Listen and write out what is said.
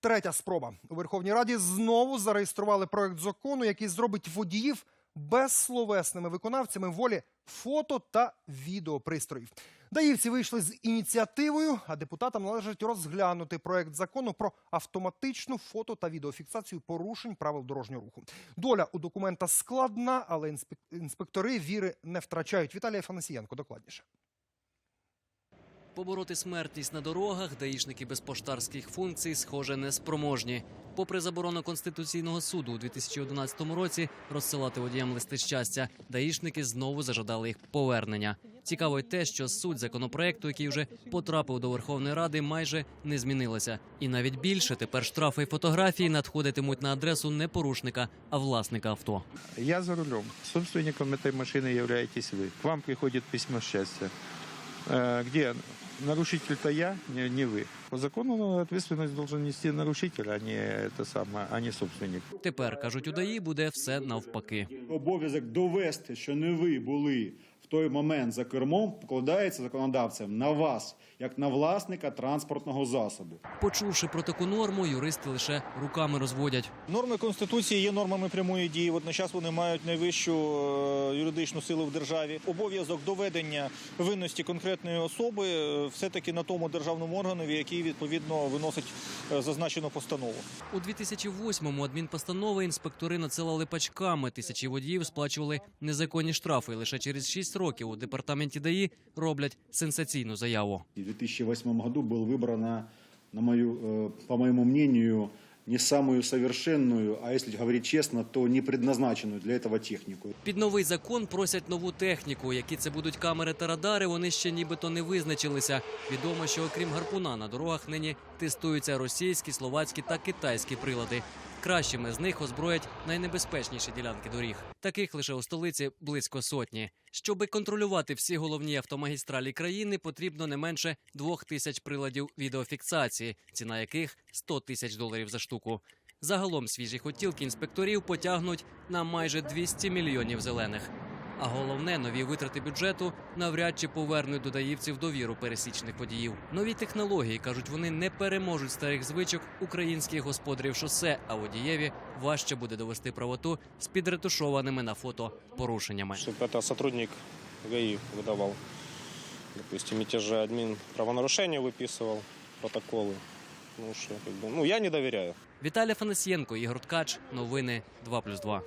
Третя спроба у Верховній Раді знову зареєстрували проект закону, який зробить водіїв безсловесними виконавцями волі фото та відеопристроїв. Даївці вийшли з ініціативою, а депутатам належить розглянути проект закону про автоматичну фото та відеофіксацію порушень правил дорожнього руху. Доля у документа складна, але інспектори віри не втрачають. Віталій Фанасієнко докладніше. Побороти смертність на дорогах даїшники без поштарських функцій, схоже, неспроможні. Попри заборону Конституційного суду у 2011 році розсилати водіям листи щастя, даїшники знову зажадали їх повернення. Цікаво й те, що суть законопроекту, який вже потрапив до Верховної Ради, майже не змінилася. І навіть більше тепер штрафи і фотографії надходитимуть на адресу не порушника, а власника авто. Я за рулем. Собственником этой машины являетесь вы. К вам приходит письмо счастья. Э, Где нарушитель-то я, не, не вы. По закону ну, ответственность должен нести нарушитель, а не это самое, а не собственник. Тепер кажуть, у ДАІ буде все навпаки. Обов'язок довести, що не ви були в той момент за кермом, покладається законодавцем на вас, як на власника транспортного засобу. Почувши про таку норму, юристи лише руками розводять. Норми конституції є нормами прямої дії. Водночас вони мають найвищу е, юридичну силу в державі. Обов'язок доведення винності конкретної особи е, все-таки на тому державному органові, який відповідно виносить е, зазначену постанову. У 2008-му адмінпостанови інспектори надсилали пачками. Тисячі водіїв сплачували незаконні штрафи. Лише через 6 років у департаменті ДАІ роблять сенсаційну заяву. В 2008 году был выбрана, на мою, э, по моему мнению, не самую совершенную, а если говорить честно, то не предназначенную для этого технику. Під новий закон просять нову техніку. Які це будуть камери та радари, вони ще нібито не визначилися. Відомо, що окрім гарпуна на дорогах нині тестуються російські, словацькі та китайські прилади. Кращими з них озброять найнебезпечніші ділянки доріг. Таких лише у столиці близько сотні. Щоби контролювати всі головні автомагістралі країни, потрібно не менше двох тисяч приладів відеофіксації, ціна яких 100 тисяч доларів за штуку. Загалом свіжі хотілки інспекторів потягнуть на майже 200 мільйонів зелених. А головне, нові витрати бюджету навряд чи повернуть додаївців довіру пересічних водіїв. Нові технології кажуть, вони не переможуть старих звичок українських господарів шосе, а водієві важче буде довести правоту з підретушованими на фото порушеннями. чтобы это сотрудник ГАИ выдавал. Допустим, и те же админ правонарушения выписывал протоколы. Ну, что, как бы, ну, я не доверяю. Віталій Фанасьєнко, Ігор Ткач. Новини 2+,2.